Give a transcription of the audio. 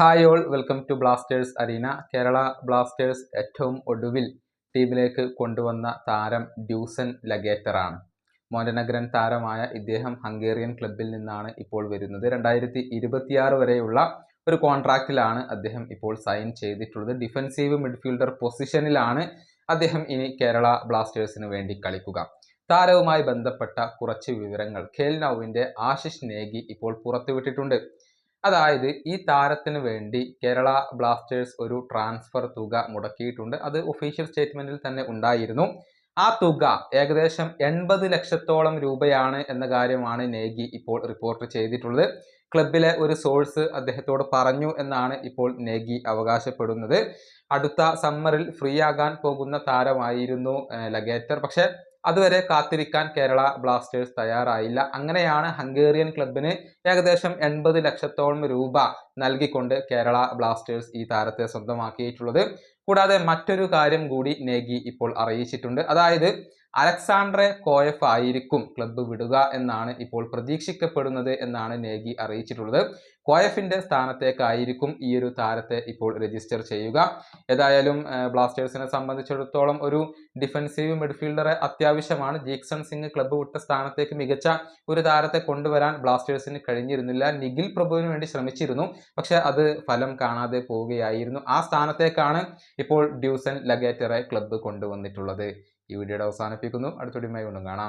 Hi all welcome to Blasters arena. Kerala Blasters ഏറ്റവും ഒടുവിൽ ടീമിലേക്ക് കൊണ്ടുവന്ന താരം ഡ്യൂസൻ ലഗേറ്ററാണ്. മോണ്ടനഗ്രൻ താരമായ ഇദ്ദേഹം ഹംഗേറിയൻ ക്ലബിൽ നിന്നാണ് ഇപ്പോൾ വരുന്നത്. രണ്ടായിരത്തി ഇരുപത്തിയാറ് വരെയുള്ള ഒരു കോൺട്രാക്റ്റിലാണ് അദ്ദേഹം ഇപ്പോൾ സൈൻ ചെയ്തിട്ടുള്ളത്. ഡിഫൻസീവ് മിഡ്ഫീൽഡർ പൊസിഷനിലാണ് അദ്ദേഹം ഇനി കേരള ബ്ലാസ്റ്റേഴ്സിന് വേണ്ടി കളിക്കുക. താരവുമായി ബന്ധപ്പെട്ട കുറച്ച് വിവരങ്ങൾ. ഖേൽ നൌവിന്റെ ആശിഷ് നേഗി ഇപ്പോൾ പുറത്തുവിട്ടിട്ടുണ്ട്. അതായത് ഈ താരത്തിന് വേണ്ടി കേരള ബ്ലാസ്റ്റേഴ്സ് ഒരു ട്രാൻസ്ഫർ തുക മുടക്കിയിട്ടുണ്ട്. അത് ഒഫീഷ്യൽ സ്റ്റേറ്റ്മെന്റിൽ തന്നെ ഉണ്ടായിരുന്നു. ആ തുക ഏകദേശം എൺപത് ലക്ഷത്തോളം രൂപയാണ് എന്ന കാര്യമാണ് നേഗി ഇപ്പോൾ റിപ്പോർട്ട് ചെയ്തിട്ടുള്ളത്. ക്ലബിലെ ഒരു സോഴ്സ് അദ്ദേഹത്തോട് പറഞ്ഞു എന്നാണ് ഇപ്പോൾ നേഗി അവകാശപ്പെടുന്നത്. അടുത്ത സമ്മറിൽ ഫ്രീ ആകാൻ പോകുന്ന താരമായിരുന്നു ലഗേറ്റർ. പക്ഷെ അതുവരെ കാത്തിരിക്കാൻ കേരള ബ്ലാസ്റ്റേഴ്സ് തയ്യാറായില്ല. അങ്ങനെയാണ് ഹംഗേറിയൻ ക്ലബിന് ഏകദേശം എൺപത് ലക്ഷത്തോളം രൂപ നൽകിക്കൊണ്ട് കേരള ബ്ലാസ്റ്റേഴ്സ് ഈ താരത്തെ സ്വന്തമാക്കിയിട്ടുള്ളത്. കൂടാതെ മറ്റൊരു കാര്യം കൂടി നേഗി ഇപ്പോൾ അറിയിച്ചിട്ടുണ്ട്. അതായത് അലക്സാണ്ട്രെ കോയഫ് ആയിരിക്കും ക്ലബ്ബ് വിടുക എന്നാണ് ഇപ്പോൾ പ്രതീക്ഷിക്കപ്പെടുന്നത് എന്നാണ് നേഗി അറിയിച്ചിട്ടുള്ളത്. കോയഫിന്റെ സ്ഥാനത്തേക്കായിരിക്കും ഈ ഒരു താരത്തെ ഇപ്പോൾ രജിസ്റ്റർ ചെയ്യുക. ഏതായാലും ബ്ലാസ്റ്റേഴ്സിനെ സംബന്ധിച്ചിടത്തോളം ഒരു ഡിഫൻസീവ് മിഡ്ഫീൽഡറെ അത്യാവശ്യമാണ്. ജീക്സൺ സിംഗ് ക്ലബ്ബ് വിട്ട സ്ഥാനത്തേക്ക് മികച്ച ഒരു താരത്തെ കൊണ്ടുവരാൻ ബ്ലാസ്റ്റേഴ്സിന് കഴിഞ്ഞിരുന്നില്ല. നിഖിൽ പ്രഭുവിന് വേണ്ടി ശ്രമിച്ചിരുന്നു. പക്ഷെ അത് ഫലം കാണാതെ പോവുകയായിരുന്നു. ആ സ്ഥാനത്തേക്കാണ് ഇപ്പോൾ ഡ്യൂസൻ ലഗേറ്ററെ ക്ലബ്ബ് കൊണ്ടുവന്നിട്ടുള്ളത്. ഈ വീഡിയോയുടെ അവസാനിപ്പിക്കുന്നു. അടുത്തൊടിയുമായി കൊണ്ടും കാണാം.